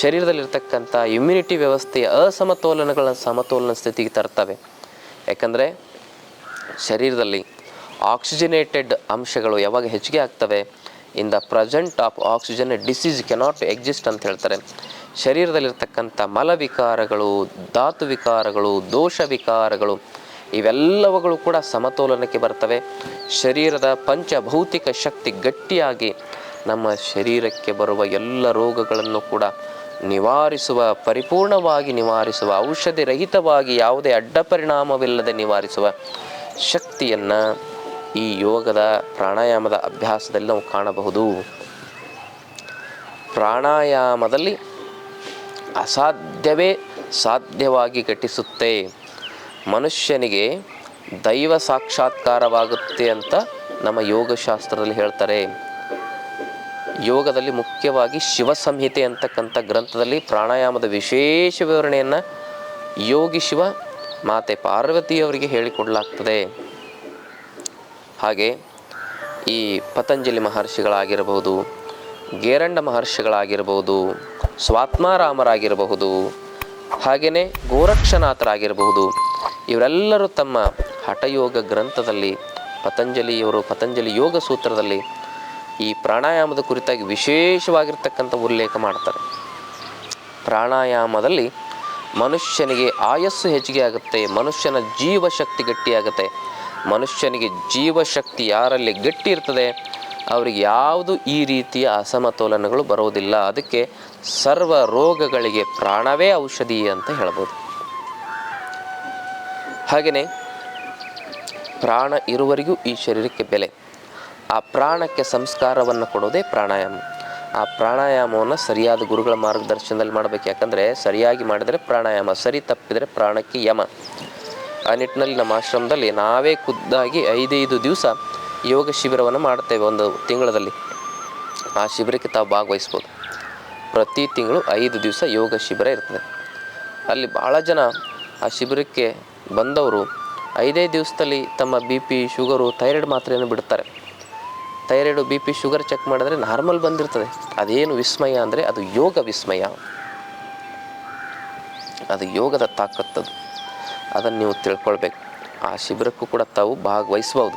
ಶರೀರದಲ್ಲಿರ್ತಕ್ಕಂಥ ಇಮ್ಯುನಿಟಿ ವ್ಯವಸ್ಥೆಯ ಅಸಮತೋಲನಗಳ ಸಮತೋಲನ ಸ್ಥಿತಿಗೆ ತರ್ತವೆ. ಯಾಕಂದರೆ ಶರೀರದಲ್ಲಿ ಆಕ್ಸಿಜನೇಟೆಡ್ ಅಂಶಗಳು ಯಾವಾಗ ಹೆಚ್ಚಿಗೆ ಆಗ್ತವೆ? In the present of oxygen disease cannot exist ಅಂತ ಹೇಳ್ತಾರೆ. ಶರೀರದಲ್ಲಿರ್ತಕ್ಕಂಥ ಮಲವಿಕಾರಗಳು ಧಾತು ವಿಕಾರಗಳು ದೋಷ ವಿಕಾರಗಳು ಇವೆಲ್ಲವುಗಳು ಕೂಡ ಸಮತೋಲನಕ್ಕೆ ಬರ್ತವೆ. ಶರೀರದ ಪಂಚಭೌತಿಕ ಶಕ್ತಿ ಗಟ್ಟಿಯಾಗಿ ನಮ್ಮ ಶರೀರಕ್ಕೆ ಬರುವ ಎಲ್ಲ ರೋಗಗಳನ್ನು ಕೂಡ ನಿವಾರಿಸುವ, ಪರಿಪೂರ್ಣವಾಗಿ ನಿವಾರಿಸುವ ಔಷಧಿ ರಹಿತವಾಗಿ ಯಾವುದೇ ಅಡ್ಡ ಪರಿಣಾಮವಿಲ್ಲದೆ ನಿವಾರಿಸುವ ಶಕ್ತಿಯನ್ನು ಈ ಯೋಗದ ಪ್ರಾಣಾಯಾಮದ ಅಭ್ಯಾಸದಲ್ಲಿ ನಾವು ಕಾಣಬಹುದು. ಪ್ರಾಣಾಯಾಮದಲ್ಲಿ ಅಸಾಧ್ಯವೇ ಸಾಧ್ಯವಾಗಿ ಘಟಿಸುತ್ತೆ. ಮನುಷ್ಯನಿಗೆ ದೈವ ಸಾಕ್ಷಾತ್ಕಾರವಾಗುತ್ತೆ ಅಂತ ನಮ್ಮ ಯೋಗಶಾಸ್ತ್ರದಲ್ಲಿ ಹೇಳ್ತಾರೆ. ಯೋಗದಲ್ಲಿ ಮುಖ್ಯವಾಗಿ ಶಿವ ಸಂಹಿತೆ ಅಂತಕ್ಕಂಥ ಗ್ರಂಥದಲ್ಲಿ ಪ್ರಾಣಾಯಾಮದ ವಿಶೇಷ ವಿವರಣೆಯನ್ನು ಯೋಗಿ ಶಿವ ಮಾತೆ ಪಾರ್ವತಿಯವರಿಗೆ ಹೇಳಿಕೊಡಲಾಗ್ತದೆ. ಹಾಗೆ ಈ ಪತಂಜಲಿ ಮಹರ್ಷಿಗಳಾಗಿರಬಹುದು, ಗೇರಂಡ ಮಹರ್ಷಿಗಳಾಗಿರಬಹುದು, ಸ್ವಾತ್ಮಾರಾಮರಾಗಿರಬಹುದು ಹಾಗೆಯೇ ಗೋರಕ್ಷನಾಥರಾಗಿರಬಹುದು, ಇವರೆಲ್ಲರೂ ತಮ್ಮ ಹಠಯೋಗ ಗ್ರಂಥದಲ್ಲಿ, ಪತಂಜಲಿಯವರು ಪತಂಜಲಿ ಯೋಗ ಸೂತ್ರದಲ್ಲಿ ಈ ಪ್ರಾಣಾಯಾಮದ ಕುರಿತಾಗಿ ವಿಶೇಷವಾಗಿರ್ತಕ್ಕಂಥ ಉಲ್ಲೇಖ ಮಾಡ್ತಾರೆ. ಪ್ರಾಣಾಯಾಮದಲ್ಲಿ ಮನುಷ್ಯನಿಗೆ ಆಯಸ್ಸು ಹೆಚ್ಚಿಗೆ ಆಗುತ್ತೆ, ಮನುಷ್ಯನ ಜೀವಶಕ್ತಿ ಗಟ್ಟಿಯಾಗುತ್ತೆ ಮನುಷ್ಯನಿಗೆ ಜೀವಶಕ್ತಿ ಯಾರಲ್ಲಿ ಗಟ್ಟಿ ಇರ್ತದೆ, ಅವರಿಗೆ ಯಾವುದು ಈ ರೀತಿಯ ಅಸಮತೋಲನಗಳು ಬರೋದಿಲ್ಲ ಅದಕ್ಕೆ ಸರ್ವ ರೋಗಗಳಿಗೆ ಪ್ರಾಣವೇ ಔಷಧಿ ಅಂತ ಹೇಳ್ಬೋದು. ಹಾಗೆಯೇ ಪ್ರಾಣ ಇರುವರಿಗೂ ಈ ಶರೀರಕ್ಕೆ ಬೆಲೆ. ಆ ಪ್ರಾಣಕ್ಕೆ ಸಂಸ್ಕಾರವನ್ನು ಕೊಡೋದೇ ಪ್ರಾಣಾಯಾಮ. ಆ ಪ್ರಾಣಾಯಾಮವನ್ನು ಸರಿಯಾದ ಗುರುಗಳ ಮಾರ್ಗದರ್ಶನದಲ್ಲಿ ಮಾಡಬೇಕು. ಯಾಕಂದರೆ ಸರಿಯಾಗಿ ಮಾಡಿದರೆ ಪ್ರಾಣಾಯಾಮ, ಸರಿ ತಪ್ಪಿದರೆ ಪ್ರಾಣಕ್ಕೆ ಯಮ. ಆ ನಿಟ್ಟಿನಲ್ಲಿ ನಮ್ಮ ಆಶ್ರಮದಲ್ಲಿ ನಾವೇ ಖುದ್ದಾಗಿ ಐದೈದು ದಿವಸ ಯೋಗ ಶಿಬಿರವನ್ನು ಮಾಡ್ತೇವೆ ಒಂದು ತಿಂಗಳಲ್ಲಿ. ಆ ಶಿಬಿರಕ್ಕೆ ತಾವು ಭಾಗವಹಿಸ್ಬೋದು. ಪ್ರತಿ ತಿಂಗಳು ಐದು ದಿವಸ ಯೋಗ ಶಿಬಿರ ಇರ್ತದೆ. ಅಲ್ಲಿ ಭಾಳ ಜನ ಆ ಶಿಬಿರಕ್ಕೆ ಬಂದವರು ಐದೈದು ದಿವಸದಲ್ಲಿ ತಮ್ಮ ಬಿ ಪಿ, ಶುಗರು, ಥೈರಾಯ್ಡ್ ಮಾತ್ರೆಯನ್ನು ಬಿಡ್ತಾರೆ. Thyroid, B P, sugar check ಮಾಡಿದ್ರೆ ನಾರ್ಮಲ್ ಬಂದಿರ್ತದೆ. ಅದೇನು ವಿಸ್ಮಯ ಅಂದರೆ ಅದು ಯೋಗ ವಿಸ್ಮಯ. ಅದು ಯೋಗದ ತಾಕತ್ತದು. ಅದನ್ನು ನೀವು ತಿಳ್ಕೊಳ್ಬೇಕು. ಆ ಶಿಬಿರಕ್ಕೂ ಕೂಡ ತಾವು ಭಾಗವಹಿಸ್ಬೋದು.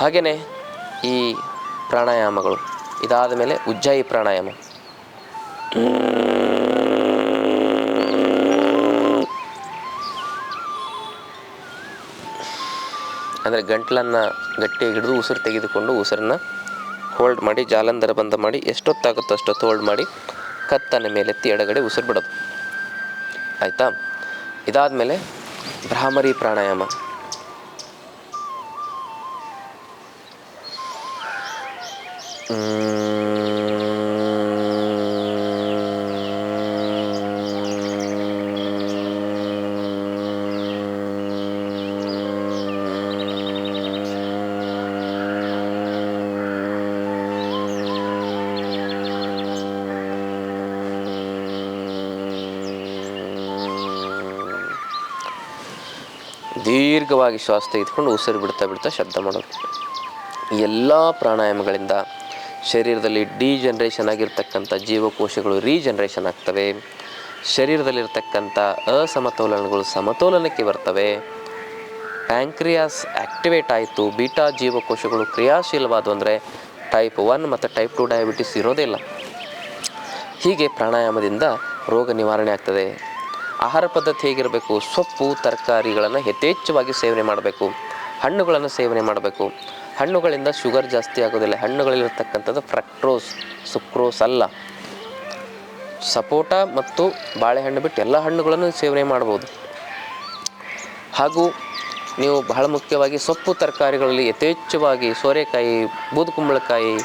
ಹಾಗೆಯೇ ಈ ಪ್ರಾಣಾಯಾಮಗಳು, ಇದಾದ ಮೇಲೆ ಉಜ್ಜಾಯಿ ಪ್ರಾಣಾಯಾಮ. ಅಂದರೆ ಗಂಟ್ಲನ್ನು ಗಟ್ಟಿ ಹಿಡಿದು ಉಸಿರು ತೆಗೆದುಕೊಂಡು ಉಸಿರನ್ನು ಹೋಲ್ಡ್ ಮಾಡಿ, ಜಾಲಂಧರ ಬಂದ ಮಾಡಿ, ಎಷ್ಟೊತ್ತಾಗುತ್ತೋ ಅಷ್ಟೊತ್ತು ಹೋಲ್ಡ್ ಮಾಡಿ, ಕತ್ತನ ಮೇಲೆತ್ತಿ ಎಡಗಡೆ ಉಸಿರು ಬಿಡೋದು. ಆಯಿತಾ? ಇದಾದಮೇಲೆ ಭ್ರಾಮರಿ ಪ್ರಾಣಾಯಾಮ ದೀರ್ಘವಾಗಿ ಶ್ವಾಸ ತೆಗೆದುಕೊಂಡು ಉಸಿರು ಬಿಡ್ತಾ ಬಿಡ್ತಾ ಶಬ್ದ ಮಾಡೋದು. ಎಲ್ಲ ಪ್ರಾಣಾಯಾಮಗಳಿಂದ ಶರೀರದಲ್ಲಿ ಡಿಜನ್ರೇಷನ್ ಆಗಿರ್ತಕ್ಕಂಥ ಜೀವಕೋಶಗಳು ರೀಜನ್ರೇಷನ್ ಆಗ್ತವೆ. ಶರೀರದಲ್ಲಿರ್ತಕ್ಕಂಥ ಅಸಮತೋಲನಗಳು ಸಮತೋಲನಕ್ಕೆ ಬರ್ತವೆ. ಪ್ಯಾಂಕ್ರಿಯಾಸ್ ಆ್ಯಕ್ಟಿವೇಟ್ ಆಯಿತು. ಬೀಟಾ ಜೀವಕೋಶಗಳು ಕ್ರಿಯಾಶೀಲವಾದವು ಅಂದರೆ ಟೈಪ್ ಒನ್ ಮತ್ತು ಟೈಪ್ ಟು ಡಯಾಬಿಟಿಸ್ ಇರೋದೇ ಇಲ್ಲ. ಹೀಗೆ ಪ್ರಾಣಾಯಾಮದಿಂದ ರೋಗ ನಿವಾರಣೆ ಆಗ್ತದೆ. ಆಹಾರ ಪದ್ಧತಿ ಹೇಗಿರಬೇಕು? ಸೊಪ್ಪು, ತರಕಾರಿಗಳನ್ನು ಯಥೇಚ್ಛವಾಗಿ ಸೇವನೆ ಮಾಡಬೇಕು. ಹಣ್ಣುಗಳನ್ನು ಸೇವನೆ ಮಾಡಬೇಕು. ಹಣ್ಣುಗಳಿಂದ ಶುಗರ್ ಜಾಸ್ತಿ ಆಗೋದಿಲ್ಲ. ಹಣ್ಣುಗಳಲ್ಲಿರ್ತಕ್ಕಂಥದ್ದು ಫ್ರಕ್ಟ್ರೋಸ್ ಸುಕ್ರೋಸ್ ಅಲ್ಲ. ಸಪೋಟ ಮತ್ತು ಬಾಳೆಹಣ್ಣು ಬಿಟ್ಟು ಎಲ್ಲ ಹಣ್ಣುಗಳನ್ನು ಸೇವನೆ ಮಾಡ್ಬೋದು. ಹಾಗೂ ನೀವು ಬಹಳ ಮುಖ್ಯವಾಗಿ ಸೊಪ್ಪು, ತರಕಾರಿಗಳಲ್ಲಿ ಯಥೇಚ್ಛವಾಗಿ ಸೋರೆಕಾಯಿ, ಬೂದುಕುಂಬಳಕಾಯಿ,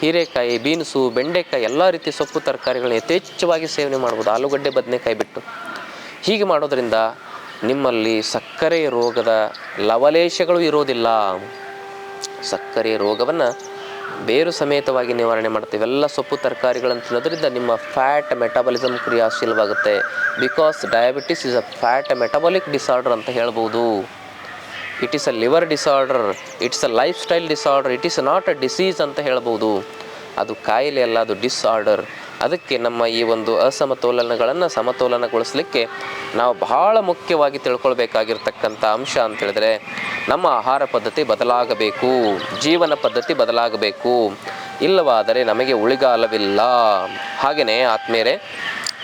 ಹೀರೆಕಾಯಿ, ಬೀನ್ಸು, ಬೆಂಡೆಕಾಯಿ, ಎಲ್ಲ ರೀತಿಯ ಸೊಪ್ಪು, ತರಕಾರಿಗಳನ್ನ ಯಥೇಚ್ಛವಾಗಿ ಸೇವನೆ ಮಾಡ್ಬೋದು. ಆಲೂಗಡ್ಡೆ, ಬದನೆಕಾಯಿ ಬಿಟ್ಟು. ಹೀಗೆ ಮಾಡೋದರಿಂದ ನಿಮ್ಮಲ್ಲಿ ಸಕ್ಕರೆ ರೋಗದ ಲವಲೇಶಗಳು ಇರೋದಿಲ್ಲ. ಸಕ್ಕರೆ ರೋಗವನ್ನು ಬೇರು ಸಮೇತವಾಗಿ ನಿವಾರಣೆ ಮಾಡ್ತೀವಿ ಎಲ್ಲ ಸೊಪ್ಪು, ತರಕಾರಿಗಳನ್ನು ತಿನ್ನೋದ್ರಿಂದ ನಿಮ್ಮ fat metabolism ಕ್ರಿಯಾಶೀಲವಾಗುತ್ತೆ. Because diabetes is a fat metabolic disorder ಅಂತ ಹೇಳ್ಬೋದು. It is a liver disorder it's a lifestyle disorder it is not a disease ಅಂತ ಹೇಳ್ಬೋದು. ಅದು ಕಾಯಿಲೆ ಅಲ್ಲ, ಅದು ಡಿಸಾರ್ಡರ್ ಅದಕ್ಕೆ ನಮ್ಮ ಈ ಒಂದು ಅಸಮತೋಲನಗಳನ್ನು ಸಮತೋಲನಗೊಳಿಸಲಿಕ್ಕೆ ನಾವು ಬಹಳ ಮುಖ್ಯವಾಗಿ ತಿಳ್ಕೊಳ್ಬೇಕಾಗಿರ್ತಕ್ಕಂಥ ಅಂಶ ಅಂತ ಹೇಳಿದ್ರೆ ನಮ್ಮ ಆಹಾರ ಪದ್ಧತಿ ಬದಲಾಗಬೇಕು, ಜೀವನ ಪದ್ಧತಿ ಬದಲಾಗಬೇಕು. ಇಲ್ಲವಾದರೆ ನಮಗೆ ಉಳಿಗಾಲವಿಲ್ಲ. ಹಾಗೆಯೇ ಆತ್ಮೇರೆ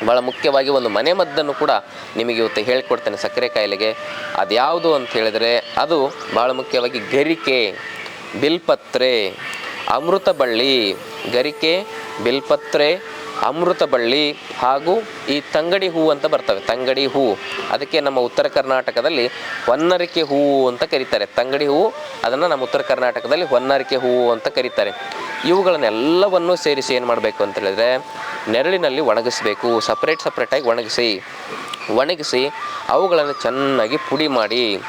ಭಾಳ ಮುಖ್ಯವಾಗಿ ಒಂದು ಮನೆ ಮದ್ದನ್ನು ಕೂಡ ನಿಮಗೆ ಇವತ್ತು ಹೇಳಿಕೊಡ್ತೇನೆ ಸಕ್ಕರೆ ಕಾಯಿಲೆಗೆ. ಅದ್ಯಾವುದು ಅಂತ ಹೇಳಿದರೆ ಅದು ಭಾಳ ಮುಖ್ಯವಾಗಿ ಗರಿಕೆ, ಬಿಲ್ಪತ್ರೆ, ಅಮೃತ ಬಳ್ಳಿ. ಗರಿಕೆ, ಬಿಲ್ಪತ್ರೆ ಅಮೃತ ಬಳ್ಳಿ ಹಾಗೂ ಈ ತಂಗಡಿ ಹೂವು ಅಂತ ಬರ್ತವೆ. ತಂಗಡಿ ಹೂವು ಅದಕ್ಕೆ ನಮ್ಮ ಉತ್ತರ ಕರ್ನಾಟಕದಲ್ಲಿ ಹೊನ್ನರಿಕೆ ಹೂವು ಅಂತ ಕರೀತಾರೆ. ತಂಗಡಿ ಹೂವು ಅದನ್ನು ನಮ್ಮ ಉತ್ತರ ಕರ್ನಾಟಕದಲ್ಲಿ ಹೊನ್ನರಿಕೆ ಹೂವು ಅಂತ ಕರೀತಾರೆ. ಇವುಗಳನ್ನೆಲ್ಲವನ್ನೂ ಸೇರಿಸಿ ಏನು ಮಾಡಬೇಕು ಅಂತ ಹೇಳಿದ್ರೆ, ನೆರಳಿನಲ್ಲಿ ಒಣಗಿಸಬೇಕು. ಸಪ್ರೇಟ್ ಸಪ್ರೇಟಾಗಿ ಒಣಗಿಸಿ ಒಣಗಿಸಿ ಅವುಗಳನ್ನು ಚೆನ್ನಾಗಿ ಪುಡಿ ಮಾಡಿ,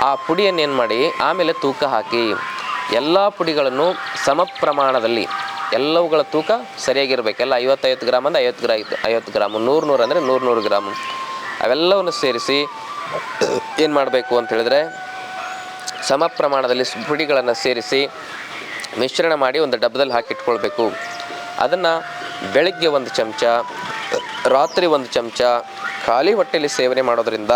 ಆ ಪುಡಿಯನ್ನು ಏನು ಮಾಡಿ, ಆಮೇಲೆ ತೂಕ ಹಾಕಿ, ಎಲ್ಲ ಪುಡಿಗಳನ್ನು ಸಮ ಪ್ರಮಾಣದಲ್ಲಿ ಎಲ್ಲವುಗಳ ತೂಕ ಸರಿಯಾಗಿರ್ಬೇಕು. ಎಲ್ಲ ಐವತ್ತೈವತ್ತು ಗ್ರಾಮ್ ಅಂದರೆ ಐವತ್ತು ಗ್ರಾ ಐವತ್ತು ಗ್ರಾಮು, ನೂರು ನೂರು ಅಂದರೆ ನೂರು ನೂರು ಗ್ರಾಮು. ಅವೆಲ್ಲವನ್ನು ಸೇರಿಸಿ ಏನು ಮಾಡಬೇಕು ಅಂತ ಹೇಳಿದ್ರೆ ಸಮ ಪ್ರಮಾಣದಲ್ಲಿ ಪುಡಿಗಳನ್ನು ಸೇರಿಸಿ ಮಿಶ್ರಣ ಮಾಡಿ ಒಂದು ಡಬ್ಬದಲ್ಲಿ ಹಾಕಿಟ್ಕೊಳ್ಬೇಕು. ಅದನ್ನು ಬೆಳಗ್ಗೆ ಒಂದು ಚಮಚ, ರಾತ್ರಿ ಒಂದು ಚಮಚ, ಖಾಲಿ ಹೊಟ್ಟೆಯಲ್ಲಿ ಸೇವನೆ ಮಾಡೋದ್ರಿಂದ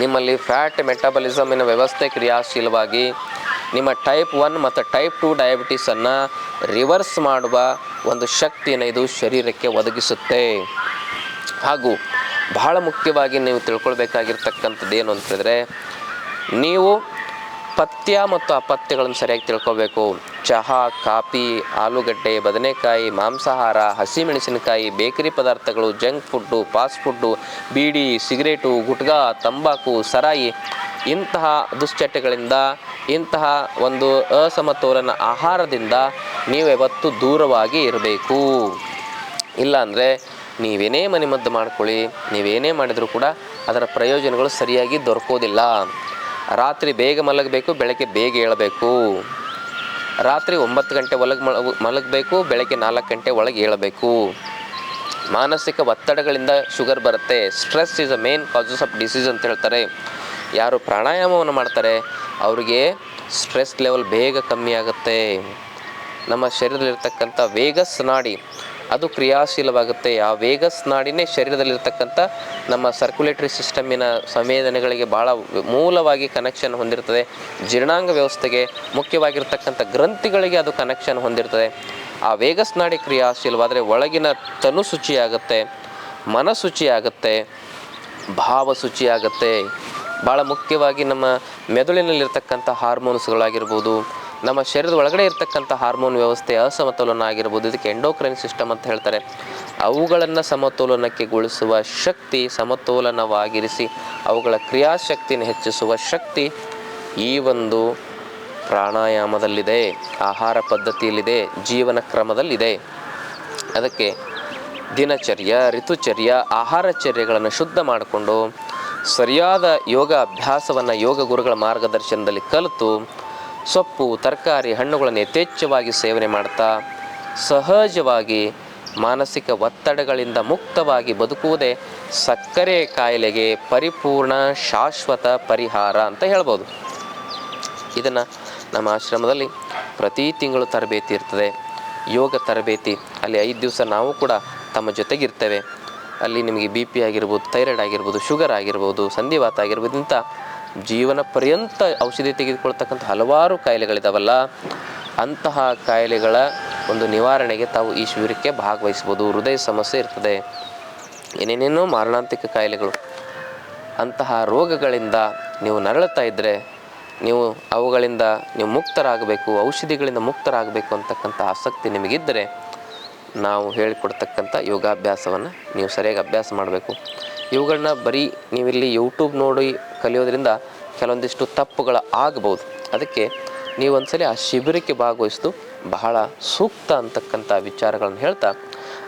ನಿಮ್ಮಲ್ಲಿ ಫ್ಯಾಟ್ ಮೆಟಾಬಲಿಸಮಿನ ವ್ಯವಸ್ಥೆ ಕ್ರಿಯಾಶೀಲವಾಗಿ ನಿಮ್ಮ ಟೈಪ್ ಒನ್ ಮತ್ತು ಟೈಪ್ ಟು ಡಯಾಬಿಟೀಸನ್ನು ರಿವರ್ಸ್ ಮಾಡುವ ಒಂದು ಶಕ್ತಿಯನ್ನು ಇದು ಶರೀರಕ್ಕೆ ಒದಗಿಸುತ್ತೆ. ಹಾಗೂ ಬಹಳ ಮುಖ್ಯವಾಗಿ ನೀವು ತಿಳ್ಕೊಳ್ಬೇಕಾಗಿರ್ತಕ್ಕಂಥದ್ದು ಏನು ಅಂತ ನೀವು ಪಥ್ಯ ಮತ್ತು ಅಪಥ್ಯಗಳನ್ನು ಸರಿಯಾಗಿ ತಿಳ್ಕೊಬೇಕು. ಚಹಾ, ಕಾಫಿ, ಆಲೂಗಡ್ಡೆ, ಬದನೆಕಾಯಿ, ಮಾಂಸಾಹಾರ, ಹಸಿಮೆಣಸಿನಕಾಯಿ, ಬೇಕರಿ ಪದಾರ್ಥಗಳು, ಜಂಕ್ ಫುಡ್ಡು, ಫಾಸ್ಟ್ ಫುಡ್ಡು, ಬೀಡಿ, ಸಿಗರೇಟು, ಗುಟ್ಗಾ, ತಂಬಾಕು, ಸರಾಯಿ ಇಂತಹ ದುಶ್ಚಟಗಳಿಂದ, ಇಂತಹ ಒಂದು ಅಸಮತೋಲನ ಆಹಾರದಿಂದ ನೀವು ಯಾವತ್ತು ದೂರವಾಗಿ ಇರಬೇಕು. ಇಲ್ಲಾಂದರೆ ನೀವೇನೇ ಮನೆಮದ್ದು ಮಾಡ್ಕೊಳ್ಳಿ, ನೀವೇನೇ ಮಾಡಿದರೂ ಕೂಡ ಅದರ ಪ್ರಯೋಜನಗಳು ಸರಿಯಾಗಿ ದೊರಕೋದಿಲ್ಲ. ರಾತ್ರಿ ಬೇಗ ಮಲಗಬೇಕು, ಬೆಳಗ್ಗೆ ಬೇಗ ಏಳಬೇಕು. ರಾತ್ರಿ ಒಂಬತ್ತು ಗಂಟೆ ಒಳಗೆ ಮಲಗಬೇಕು, ಬೆಳಗ್ಗೆ ನಾಲ್ಕು ಗಂಟೆ ಒಳಗೆ ಏಳಬೇಕು. ಮಾನಸಿಕ ಒತ್ತಡಗಳಿಂದ ಶುಗರ್ ಬರುತ್ತೆ. Stress is a main causes of disease ಅಂತ ಹೇಳ್ತಾರೆ. ಯಾರು ಪ್ರಾಣಾಯಾಮವನ್ನು ಮಾಡ್ತಾರೆ, ಅವರಿಗೆ ಸ್ಟ್ರೆಸ್ ಲೆವೆಲ್ ಬೇಗ ಕಮ್ಮಿ ಆಗುತ್ತೆ. ನಮ್ಮ ಶರೀರದಲ್ಲಿರ್ತಕ್ಕಂಥ ವೇಗಸ್ ನಾಡಿ ಅದು ಕ್ರಿಯಾಶೀಲವಾಗುತ್ತೆ. ಆ ವೇಗಸ್ ನಾಡಿನೇ ಶರೀರದಲ್ಲಿರ್ತಕ್ಕಂಥ ನಮ್ಮ ಸರ್ಕ್ಯುಲೇಟರಿ ಸಿಸ್ಟಮಿನ ಸಂವೇದನೆಗಳಿಗೆ ಭಾಳ ಮೂಲವಾಗಿ ಕನೆಕ್ಷನ್ ಹೊಂದಿರ್ತದೆ. ಜೀರ್ಣಾಂಗ ವ್ಯವಸ್ಥೆಗೆ ಮುಖ್ಯವಾಗಿರ್ತಕ್ಕಂಥ ಗ್ರಂಥಿಗಳಿಗೆ ಅದು ಕನೆಕ್ಷನ್ ಹೊಂದಿರ್ತದೆ. ಆ ವೇಗಸ್ ನಾಡಿ ಕ್ರಿಯಾಶೀಲವಾದರೆ ಒಳಗಿನ ತನು ಶುಚಿಯಾಗುತ್ತೆ ಮನಶುಚಿಯಾಗುತ್ತೆ ಭಾವ ಶುಚಿಯಾಗುತ್ತೆ. ಭಾಳ ಮುಖ್ಯವಾಗಿ ನಮ್ಮ ಮೆದುಳಿನಲ್ಲಿರ್ತಕ್ಕಂಥ ಹಾರ್ಮೋನ್ಸ್ಗಳಾಗಿರ್ಬೋದು ನಮ್ಮ ಶರೀರದ ಒಳಗಡೆ ಇರತಕ್ಕಂಥ ಹಾರ್ಮೋನ್ ವ್ಯವಸ್ಥೆ ಅಸಮತೋಲನ ಆಗಿರ್ಬೋದು, ಇದಕ್ಕೆ ಎಂಡೋಕ್ರೈನ್ ಸಿಸ್ಟಮ್ ಅಂತ ಹೇಳ್ತಾರೆ. ಅವುಗಳನ್ನು ಸಮತೋಲನಕ್ಕೆ ಗೊಳಿಸುವ ಶಕ್ತಿ ಸಮತೋಲನವಾಗಿರಿಸಿ ಅವುಗಳ ಕ್ರಿಯಾಶಕ್ತಿಯನ್ನು ಹೆಚ್ಚಿಸುವ ಶಕ್ತಿ ಈ ಒಂದು ಪ್ರಾಣಾಯಾಮದಲ್ಲಿದೆ, ಆಹಾರ ಪದ್ಧತಿಯಲ್ಲಿದೆ, ಜೀವನ ಕ್ರಮದಲ್ಲಿದೆ. ಅದಕ್ಕೆ ದಿನಚರ್ಯ, ಋತುಚರ್ಯ ಆಹಾರಚರ್ಯಗಳನ್ನು ಶುದ್ಧ ಮಾಡಿಕೊಂಡು ಸರಿಯಾದ ಯೋಗ ಅಭ್ಯಾಸವನ್ನು ಯೋಗ ಗುರುಗಳ ಮಾರ್ಗದರ್ಶನದಲ್ಲಿ ಕಲಿತು ಸೊಪ್ಪು, ತರಕಾರಿ, ಹಣ್ಣುಗಳನ್ನು ಯಥೇಚ್ಛವಾಗಿ ಸೇವನೆ ಮಾಡ್ತಾ ಸಹಜವಾಗಿ ಮಾನಸಿಕ ಒತ್ತಡಗಳಿಂದ ಮುಕ್ತವಾಗಿ ಬದುಕುವುದೇ ಸಕ್ಕರೆ ಕಾಯಿಲೆಗೆ ಪರಿಪೂರ್ಣ ಶಾಶ್ವತ ಪರಿಹಾರ ಅಂತ ಹೇಳ್ಬೋದು. ಇದನ್ನು ನಮ್ಮ ಆಶ್ರಮದಲ್ಲಿ ಪ್ರತಿ ತಿಂಗಳು ತರಬೇತಿ ಇರ್ತದೆ. ಯೋಗ ತರಬೇತಿ. ಅಲ್ಲಿ ಐದು ದಿವಸ ನಾವು ಕೂಡ ತಮ್ಮ ಜೊತೆಗಿರ್ತೇವೆ. ಅಲ್ಲಿ ನಿಮಗೆ ಬಿ ಪಿ ಆಗಿರ್ಬೋದು, ಥೈರಾಯ್ಡ್ ಆಗಿರ್ಬೋದು, ಶುಗರ್ ಆಗಿರ್ಬೋದು, ಸಂಧಿವಾತ ಆಗಿರ್ಬೋದು ಇಂಥ ಜೀವನ ಪರ್ಯಂತ ಔಷಧಿ ತೆಗೆದುಕೊಳ್ತಕ್ಕಂಥ ಹಲವಾರು ಕಾಯಿಲೆಗಳಿದಾವಲ್ಲ, ಅಂತಹ ಕಾಯಿಲೆಗಳ ಒಂದು ನಿವಾರಣೆಗೆ ತಾವು ಈ ಶಿಬಿರಕ್ಕೆ ಭಾಗವಹಿಸ್ಬೋದು ಹೃದಯ ಸಮಸ್ಯೆ ಇರ್ತದೆ. ಏನೇನೇನೋ ಮಾರಣಾಂತಿಕ ಕಾಯಿಲೆಗಳು, ಅಂತಹ ರೋಗಗಳಿಂದ ನೀವು ನರಳುತ್ತಾ ಇದ್ದರೆ ನೀವು ಅವುಗಳಿಂದ ನೀವು ಮುಕ್ತರಾಗಬೇಕು, ಔಷಧಿಗಳಿಂದ ಮುಕ್ತರಾಗಬೇಕು ಅಂತಕ್ಕಂಥ ಆಸಕ್ತಿ ನಿಮಗಿದ್ದರೆ, ನಾವು ಹೇಳಿಕೊಡ್ತಕ್ಕಂಥ ಯೋಗಾಭ್ಯಾಸವನ್ನು ನೀವು ಸರಿಯಾಗಿ ಅಭ್ಯಾಸ ಮಾಡಬೇಕು. ಇವುಗಳನ್ನ ಬರೀ ನೀವಿಲ್ಲಿ ಯೂಟ್ಯೂಬ್ ನೋಡಿ ಕಲಿಯೋದ್ರಿಂದ ಕೆಲವೊಂದಿಷ್ಟು ತಪ್ಪುಗಳು ಆಗಬಹುದು. ಅದಕ್ಕೆ ನೀವು ಒಂದ್ಸಲಿ ಆ ಶಿಬಿರಕ್ಕೆ ಭಾಗವಹಿಸೋದು ಬಹಳ ಸೂಕ್ತ ಅಂತಕ್ಕಂಥ ವಿಚಾರಗಳನ್ನು ಹೇಳ್ತಾ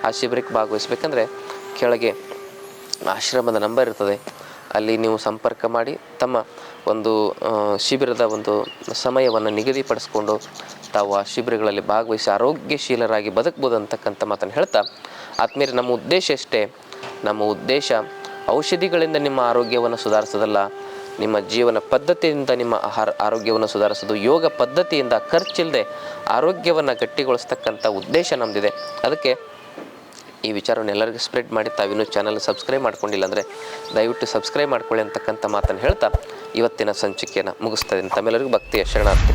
ಆ ಶಿಬಿರಕ್ಕೆ ಭಾಗವಹಿಸ್ಬೇಕಂದ್ರೆ ಕೆಳಗೆ ಆಶ್ರಮದ ನಂಬರ್ ಇರ್ತದೆ. ಅಲ್ಲಿ ನೀವು ಸಂಪರ್ಕ ಮಾಡಿ ತಮ್ಮ ಒಂದು ಶಿಬಿರದ ಒಂದು ಸಮಯವನ್ನು ನಿಗದಿಪಡಿಸ್ಕೊಂಡು ತಾವು ಆ ಶಿಬಿರಗಳಲ್ಲಿ ಭಾಗವಹಿಸಿ ಆರೋಗ್ಯಶೀಲರಾಗಿ ಬದುಕ್ಬೋದು ಅಂತಕ್ಕಂಥ ಮಾತನ್ನು ಹೇಳ್ತಾ, ಆತ್ಮೀಯರೇ, ನಮ್ಮ ಉದ್ದೇಶ ಅಷ್ಟೇ ನಮ್ಮ ಉದ್ದೇಶ ಔಷಧಿಗಳಿಂದ ನಿಮ್ಮ ಆರೋಗ್ಯವನ್ನು ಸುಧಾರಿಸೋದಲ್ಲ ನಿಮ್ಮ ಜೀವನ ಪದ್ಧತಿಯಿಂದ ನಿಮ್ಮ ಆಹಾರ ಆರೋಗ್ಯವನ್ನು ಸುಧಾರಿಸೋದು, ಯೋಗ ಪದ್ಧತಿಯಿಂದ ಖರ್ಚಿಲ್ಲದೆ ಆರೋಗ್ಯವನ್ನು ಗಟ್ಟಿಗೊಳಿಸ್ತಕ್ಕಂಥ ಉದ್ದೇಶ ನಮ್ಮದಿದೆ ಅದಕ್ಕೆ ಈ ವಿಚಾರವನ್ನು ಎಲ್ಲರಿಗೂ ಸ್ಪ್ರೆಡ್ ಮಾಡಿ, ತಾವಿನ್ನೂ ಚಾನಲ್ ಸಬ್ಸ್ಕ್ರೈಬ್ ಮಾಡ್ಕೊಂಡಿಲ್ಲ ಅಂದರೆ ದಯವಿಟ್ಟು ಸಬ್ಸ್ಕ್ರೈಬ್ ಮಾಡ್ಕೊಳ್ಳಿ ಅಂತಕ್ಕಂಥ ಮಾತನ್ನು ಹೇಳ್ತಾ ಇವತ್ತಿನ ಸಂಚಿಕೆಯನ್ನು ಮುಗಿಸ್ತಾ ಇದ್ದೀನಿ. ತಮ್ಮೆಲ್ಲರಿಗೂ ಭಕ್ತಿಯ ಶರಣಾರ್ಥಿ.